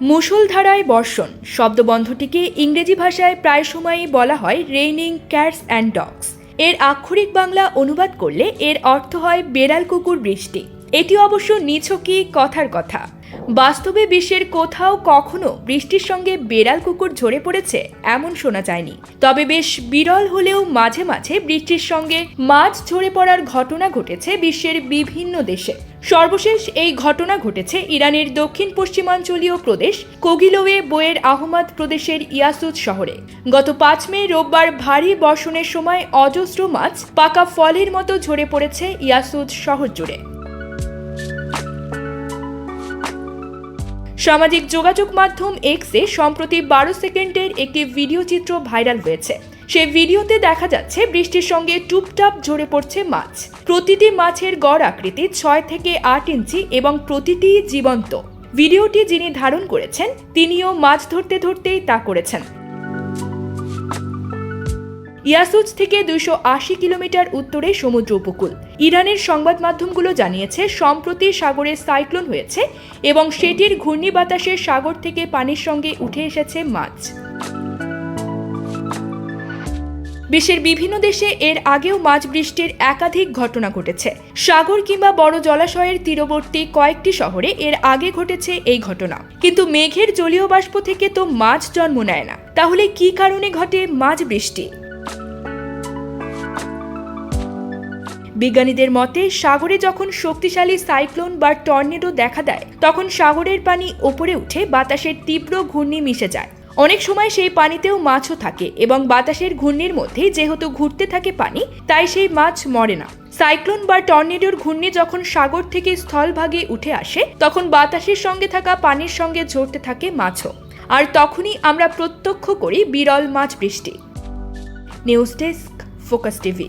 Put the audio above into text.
মুষলধারায় বর্ষণ। শব্দবন্ধটিকে ইংরেজি ভাষায় প্রায় সময়ই বলা হয় রেইনিং ক্যাটস অ্যান্ড ডগস এর আক্ষরিক বাংলা অনুবাদ করলে এর অর্থ হয় বেড়াল কুকুর বৃষ্টি। এটি অবশ্য নিছকই কথার কথা। বাস্তবে বিশ্বের কোথাও কখনো বৃষ্টির সঙ্গে বেড়াল কুকুর ঝরে পড়েছে এমন শোনা যায়নি। তবে বেশ বিরল হলেও মাঝে মাঝে বৃষ্টির সঙ্গে মাছ ঝরে পড়ার ঘটনা ঘটেছে বিশ্বের বিভিন্ন দেশে। সর্বশেষ এই ঘটনা ঘটেছে ইরানের দক্ষিণ পশ্চিমাঞ্চলীয় প্রদেশ কোগিলোয়ে বইয়ের আহমদ প্রদেশের ইয়াসুদ শহরে। গত পাঁচ মে রোববার ভারী বর্ষণের সময় অজস্র মাছ পাকা ফলের মতো ঝরে পড়েছে ইয়াসুদ শহর জুড়ে। সামাজিক যোগাযোগ মাধ্যম এক্সে সম্প্রতি বারো সেকেন্ডের একটি ভিডিও চিত্র ভাইরাল হয়েছে। সে ভিডিওতে দেখা যাচ্ছে বৃষ্টির সঙ্গে টুপটাপ ঝরে পড়ছে মাছ। প্রতিটি মাছের গড় আকৃতি ছয় থেকে আট ইঞ্চি এবং প্রতিটি জীবন্ত। ভিডিওটি যিনি ধারণ করেছেন, তিনিও মাছ ধরতে ধরতেই তা করেছেন। ইয়াসুজ থেকে দুইশো আশি কিলোমিটার উত্তরে সমুদ্র উপকূল। ইরানের সংবাদ মাধ্যমগুলো জানিয়েছে, সম্প্রতি সাগরে সাইক্লোন হয়েছে এবং সেটির ঘূর্ণি বাতাসে সাগর থেকে পানির সঙ্গে উঠে এসেছে মাছ। বিশ্বের বিভিন্ন দেশে এর আগেও মাছ বৃষ্টির একাধিক ঘটনা ঘটেছে। সাগর কিংবা বড় জলাশয়ের তীরবর্তী কয়েকটি শহরে এর আগে ঘটেছে এই ঘটনা। কিন্তু মেঘের জলীয় বাষ্প থেকে তো মাছ জন্ম নেয় না। তাহলে কি কারণে ঘটে মাছ বৃষ্টি? বিজ্ঞানীদের মতে, সাগরে যখন শক্তিশালী সাইক্লোন বা টর্নেডো দেখা দেয়, তখন সাগরের পানি ওপরে উঠে বাতাসের তীব্র ঘূর্ণি মিশে যায়। অনেক সময় সেই পানিতেও মাছও থাকে এবং বাতাসের ঘূর্ণির মধ্যে যেহেতু ঘুরতে থাকে পানি, তাই সেই মাছ মরে না। সাইক্লোন বা টর্নেডোর ঘূর্ণি যখন সাগর থেকে স্থলভাগে উঠে আসে, তখন বাতাসের সঙ্গে থাকা পানির সঙ্গে ঝরতে থাকে মাছও। আর তখনই আমরা প্রত্যক্ষ করি বিরল মাছ বৃষ্টি। News desk, focus TV.